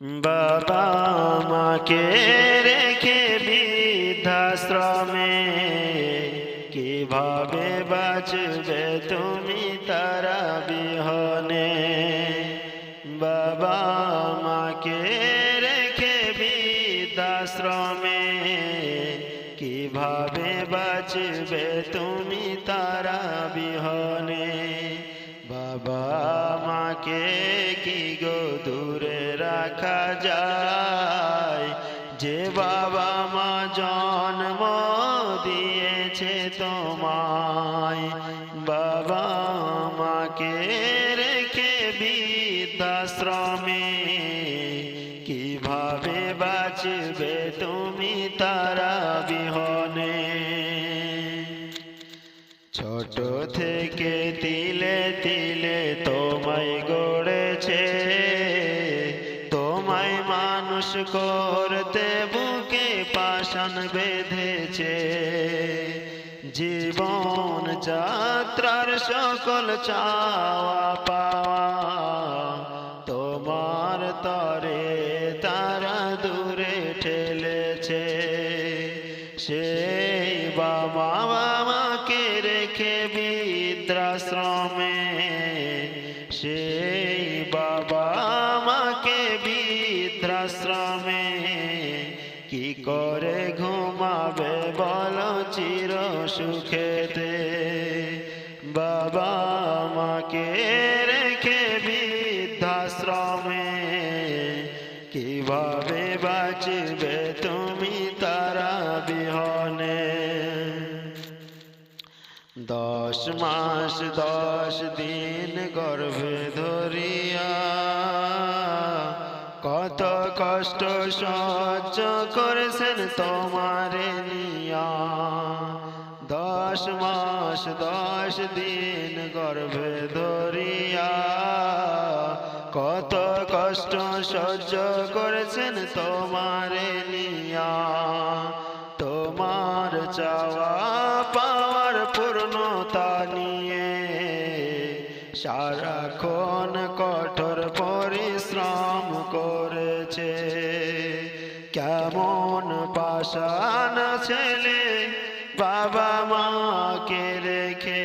বাবা মাকে রেখে বৃদ্ধাশ্রমে কীভাবে বাঁচবে তুমি তারা বিহনে বাবা মাকে রেখে বৃদ্ধাশ্রমে কীভাবে বাঁচবে তুমি তারা বিহনে বাবা মাকে কি গো দূরে রাখা যায়? যে বাবা মা জন্ম দিয়েছে তোমায়, বাবা মাকে রেখে বৃদ্ধাশ্রমে, কীভাবে বাঁচবে তুমি তারা? ছোট থেকে তিলে তিলে তোমায় গড়েছে। তোমায় মানুষ করতে বুকে পাষাণ বেঁধেছে। জীবন যাত্রার সকল চাওয়া পাওয়া তোমার তরে তারা দূরে ঠেলেছে। সেই বাবা রেখে বৃদ্ধাশ্রমে সেই বাবা মাকে বৃদ্ধাশ্রমে কি করে ঘুমাবে বল চির সুখেতে? বাবা মাকে দশ মাস, দশ দিন গর্ভে ধরিয়া কত কষ্ট সহ্য করেছেন তোমারে নিয়া। দশ মাস, দশ দিন গর্ভে ধরিয়া কত কষ্ট সহ্য করেছেন তোমারে নিয়া। তোমার চাওয়া সারাক্ষণ কঠোর পরিশ্রম করেছে। কেমন পাষাণ ছেলে বাবা মাকে রেখে।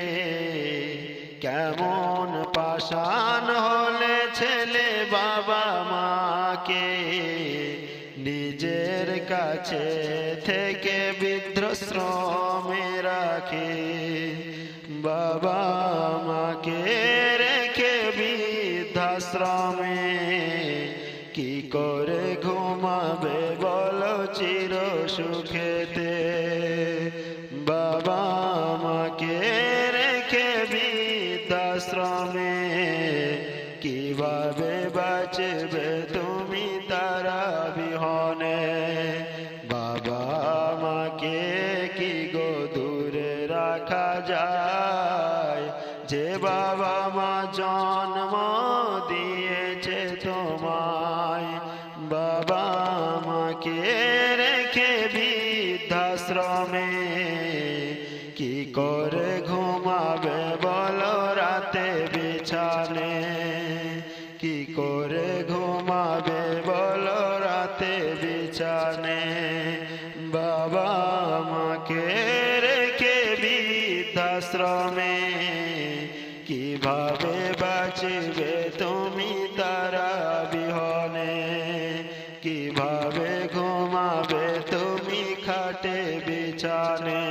কেমন পাষাণ হলে ছেলে বাবা মাকে। নিজের কাছে থেকে বৃদ্ধাশ্রমে রাখে। বাবা মাকে রেখে বৃদ্ধাশ্রমে। কি করে ঘুমাবে বলো চির সুখেতে। বাবা মাকে রেখে বৃদ্ধাশ্রমে। কীভাবে বাঁচবে তুমি রাখা যায় যে বাবা মা জন্ম দিয়েছে তোমায়। বাবা মাকে রেখে বৃদ্ধাশ্রমে কি করে ঘুমাবে বলো রাতে বিছানে। কি করে ঘুমাবে বলো রাতে বিছানে। বাবা মাকে বৃদ্ধাশ্রমে কীভাবে বাঁচবে তুমি তারা বিহনে? কীভাবে ঘুমাবে তুমি খাটে বিছানে?